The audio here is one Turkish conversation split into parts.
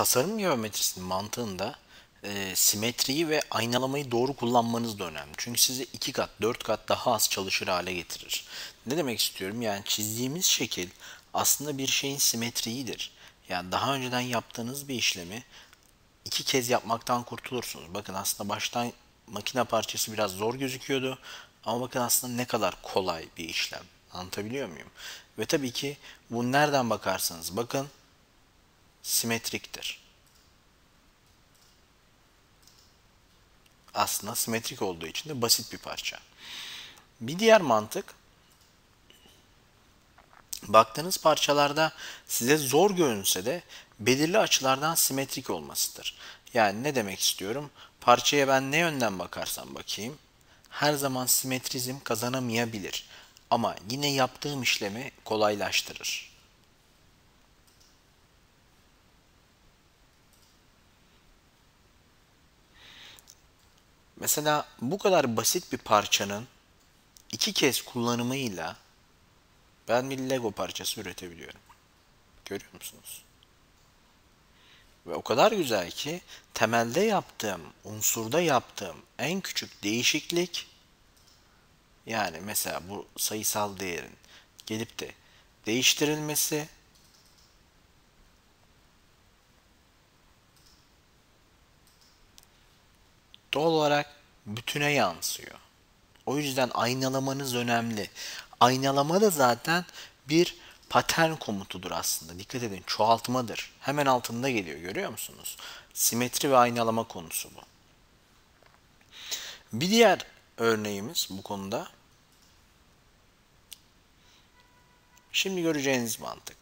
tasarım geometrisinin mantığında e, simetriyi ve aynalamayı doğru kullanmanız da önemli. Çünkü sizi iki kat, dört kat daha az çalışır hale getirir. Ne demek istiyorum? Yani çizdiğimiz şekil aslında bir şeyin simetriyidir. Yani daha önceden yaptığınız bir işlemi iki kez yapmaktan kurtulursunuz. Bakın aslında baştan makine parçası biraz zor gözüküyordu. Ama bakın aslında ne kadar kolay bir işlem. Anlatabiliyor muyum? Ve tabii ki bu nereden bakarsanız bakın simetriktir. Aslında simetrik olduğu için de basit bir parça. Bir diğer mantık baktığınız parçalarda size zor görünse de belirli açılardan simetrik olmasıdır. Yani ne demek istiyorum? Parçaya ben ne yönden bakarsam bakayım her zaman simetrizm kazanamayabilir. Ama yine yaptığım işlemi kolaylaştırır. Mesela bu kadar basit bir parçanın iki kez kullanımıyla ben bir Lego parçası üretebiliyorum. Görüyor musunuz? Ve o kadar güzel ki temelde yaptığım, unsurda yaptığım en küçük değişiklik yani mesela bu sayısal değerin gelip de değiştirilmesi doğal olarak bütüne yansıyor. O yüzden aynalamanız önemli. Aynalama da zaten bir patern komutudur aslında. Dikkat edin çoğaltmadır. Hemen altında geliyor görüyor musunuz? Simetri ve aynalama konusu bu. Bir diğer örneğimiz bu konuda. Şimdi göreceğiniz mantık.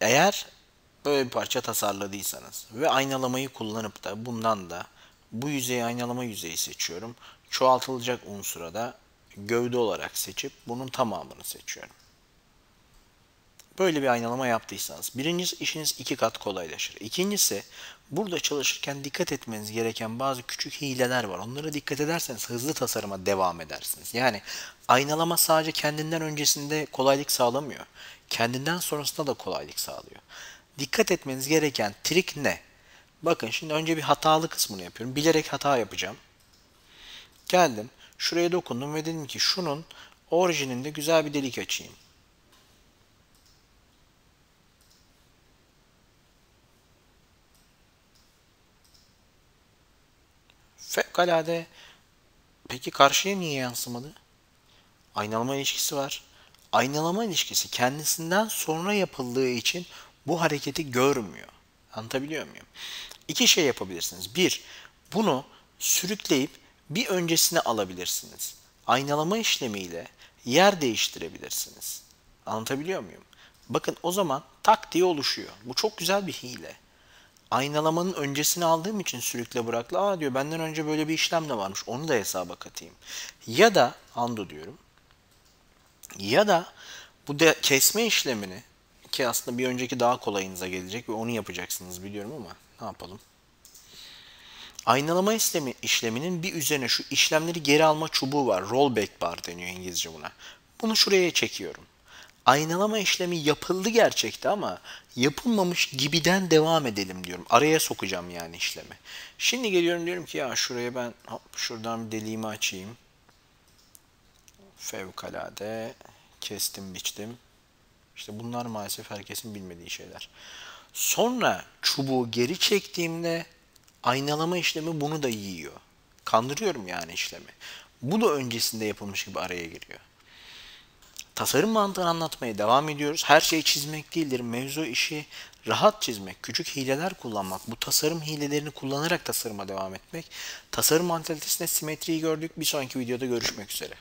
Eğer böyle bir parça tasarladıysanız ve aynalamayı kullanıp da bundan da bu yüzeyi aynalama yüzeyi seçiyorum. Çoğaltılacak unsura da gövde olarak seçip bunun tamamını seçiyorum. Böyle bir aynalama yaptıysanız birincisi işiniz iki kat kolaylaşır. İkincisi burada çalışırken dikkat etmeniz gereken bazı küçük hileler var. Onlara dikkat ederseniz hızlı tasarıma devam edersiniz. Yani aynalama sadece kendinden öncesinde kolaylık sağlamıyor. Kendinden sonrasında da kolaylık sağlıyor. Dikkat etmeniz gereken trik ne? Bakın şimdi önce bir hatalı kısmını yapıyorum. Bilerek hata yapacağım. Geldim. Şuraya dokundum ve dedim ki şunun orijininde güzel bir delik açayım. Fevkalade. Peki karşıya niye yansımadı? Aynalama ilişkisi var. Aynalama ilişkisi kendisinden sonra yapıldığı için bu hareketi görmüyor. Anlatabiliyor muyum? İki şey yapabilirsiniz. Bir, bunu sürükleyip bir öncesine alabilirsiniz. Aynalama işlemiyle yer değiştirebilirsiniz. Anlatabiliyor muyum? Bakın o zaman tak diye oluşuyor. Bu çok güzel bir hile. Aynalamanın öncesini aldığım için sürükle bırakla. Aa diyor benden önce böyle bir işlem de varmış. Onu da hesaba katayım. Ya da undo diyorum. Ya da bu de kesme işlemini ki aslında bir önceki daha kolayınıza gelecek ve onu yapacaksınız biliyorum ama ne yapalım. Aynalama işlemi, işleminin bir üzerine şu işlemleri geri alma çubuğu var. Rollback bar deniyor İngilizce buna. Bunu şuraya çekiyorum. Aynalama işlemi yapıldı gerçekte ama yapılmamış gibiden devam edelim diyorum. Araya sokacağım yani işlemi. Şimdi geliyorum diyorum ki ya şuraya ben hop, şuradan bir deliğimi açayım. Fevkalade kestim biçtim. İşte bunlar maalesef herkesin bilmediği şeyler. Sonra çubuğu geri çektiğimde aynalama işlemi bunu da yiyor. Kandırıyorum yani işlemi. Bu da öncesinde yapılmış gibi araya giriyor. Tasarım mantığını anlatmaya devam ediyoruz. Her şeyi çizmek değildir. Mevzu işi rahat çizmek, küçük hileler kullanmak, bu tasarım hilelerini kullanarak tasarıma devam etmek. Tasarım mantalitesinde simetriyi gördük. Bir sonraki videoda görüşmek üzere.